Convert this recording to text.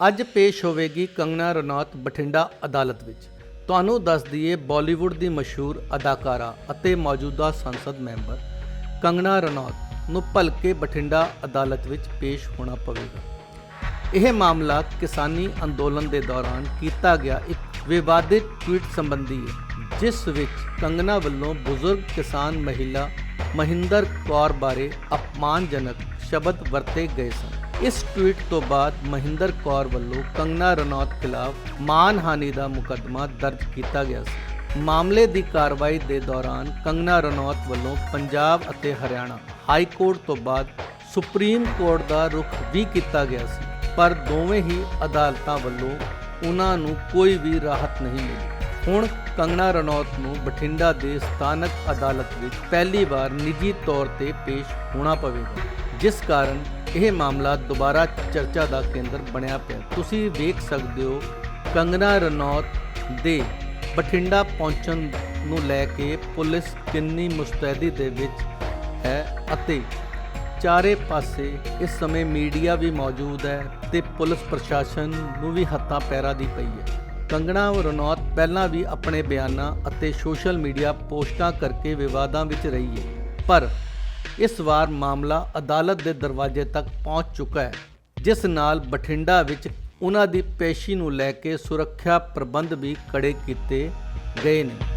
ਅੱਜ ਪੇਸ਼ ਹੋਵੇਗੀ ਕੰਗਨਾ ਰਣੌਤ ਬਠਿੰਡਾ ਅਦਾਲਤ ਵਿੱਚ। ਤੁਹਾਨੂੰ ਦੱਸ ਦਈਏ, ਬਾਲੀਵੁੱਡ ਦੀ ਮਸ਼ਹੂਰ ਅਦਾਕਾਰਾ ਅਤੇ ਮੌਜੂਦਾ ਸੰਸਦ ਮੈਂਬਰ ਕੰਗਨਾ ਰਣੌਤ ਨੂੰ ਭਲਕੇ ਬਠਿੰਡਾ ਅਦਾਲਤ ਵਿੱਚ ਪੇਸ਼ ਹੋਣਾ ਪਵੇਗਾ। ਇਹ ਮਾਮਲਾ ਕਿਸਾਨੀ ਅੰਦੋਲਨ ਦੇ ਦੌਰਾਨ ਕੀਤਾ ਗਿਆ ਇੱਕ ਵਿਵਾਦਿਤ ਟਵੀਟ ਸੰਬੰਧੀ ਹੈ, ਜਿਸ ਵਿੱਚ ਕੰਗਨਾ ਵੱਲੋਂ ਬਜ਼ੁਰਗ ਕਿਸਾਨ ਮਹਿਲਾ ਮਹਿੰਦਰ ਕੌਰ ਬਾਰੇ ਅਪਮਾਨਜਨਕ ਸ਼ਬਦ ਵਰਤੇ ਗਏ ਸਨ। ਇਸ ਟਵੀਟ ਤੋਂ ਬਾਅਦ ਮਹਿੰਦਰ ਕੌਰ ਵੱਲੋਂ ਕੰਗਨਾ ਰਣੌਤ ਖਿਲਾਫ ਮਾਨਹਾਨੀ ਦਾ ਮੁਕੱਦਮਾ ਦਰਜ ਕੀਤਾ ਗਿਆ ਸੀ। ਮਾਮਲੇ ਦੀ ਕਾਰਵਾਈ ਦੇ ਦੌਰਾਨ ਕੰਗਨਾ ਰਣੌਤ ਵੱਲੋਂ ਪੰਜਾਬ ਅਤੇ ਹਰਿਆਣਾ ਹਾਈ ਕੋਰਟ ਤੋਂ ਬਾਅਦ ਸੁਪਰੀਮ ਕੋਰਟ ਦਾ ਰੁਖ ਵੀ ਕੀਤਾ ਗਿਆ ਸੀ, ਪਰ ਦੋਵੇਂ ਹੀ ਅਦਾਲਤਾਂ ਵੱਲੋਂ ਉਹਨਾਂ ਨੂੰ ਕੋਈ ਵੀ ਰਾਹਤ ਨਹੀਂ ਮਿਲੀ। ਹੁਣ ਕੰਗਨਾ ਰਣੌਤ ਨੂੰ ਬਠਿੰਡਾ ਦੇ ਸਥਾਨਕ ਅਦਾਲਤ ਵਿੱਚ ਪਹਿਲੀ ਵਾਰ ਨਿੱਜੀ ਤੌਰ ਤੇ ਪੇਸ਼ ਹੋਣਾ ਪਵੇਗਾ, ਜਿਸ ਕਾਰਨ ਇਹ ਮਾਮਲਾ ਦੁਬਾਰਾ ਚਰਚਾ ਦਾ ਕੇਂਦਰ ਬਣਿਆ ਪਿਆ। ਤੁਸੀਂ ਵੇਖ ਸਕਦੇ ਹੋ ਕੰਗਨਾ ਰਣੌਤ ਦੇ ਬਠਿੰਡਾ ਪਹੁੰਚਣ ਨੂੰ ਲੈ ਕੇ ਪੁਲਿਸ ਕਿੰਨੀ ਮੁਸਤੈਦੀ ਦੇ ਵਿੱਚ ਹੈ ਅਤੇ ਚਾਰੇ ਪਾਸੇ ਇਸ ਸਮੇਂ ਮੀਡੀਆ ਵੀ ਮੌਜੂਦ ਹੈ ਤੇ ਪੁਲਿਸ ਪ੍ਰਸ਼ਾਸਨ ਨੂੰ ਵੀ ਹੱਥਾਂ ਪੈਰਾ ਦੀ ਪਈ ਹੈ। ਕੰਗਣਾ ਰਣੌਤ ਪਹਿਲਾਂ ਵੀ ਆਪਣੇ ਬਿਆਨਾਂ ਅਤੇ ਸੋਸ਼ਲ ਮੀਡੀਆ ਪੋਸਟਾਂ ਕਰਕੇ ਵਿਵਾਦਾਂ ਵਿੱਚ ਰਹੀ ਹੈ, ਪਰ ਇਸ ਵਾਰ ਮਾਮਲਾ ਅਦਾਲਤ ਦੇ ਦਰਵਾਜ਼ੇ ਤੱਕ ਪਹੁੰਚ ਚੁੱਕਾ ਹੈ, ਜਿਸ ਨਾਲ ਬਠਿੰਡਾ ਵਿੱਚ ਉਹਨਾਂ ਦੀ ਪੇਸ਼ੀ ਨੂੰ ਲੈ ਕੇ ਸੁਰੱਖਿਆ ਪ੍ਰਬੰਧ ਵੀ ਕੜੇ ਕੀਤੇ ਗਏ ਨੇ।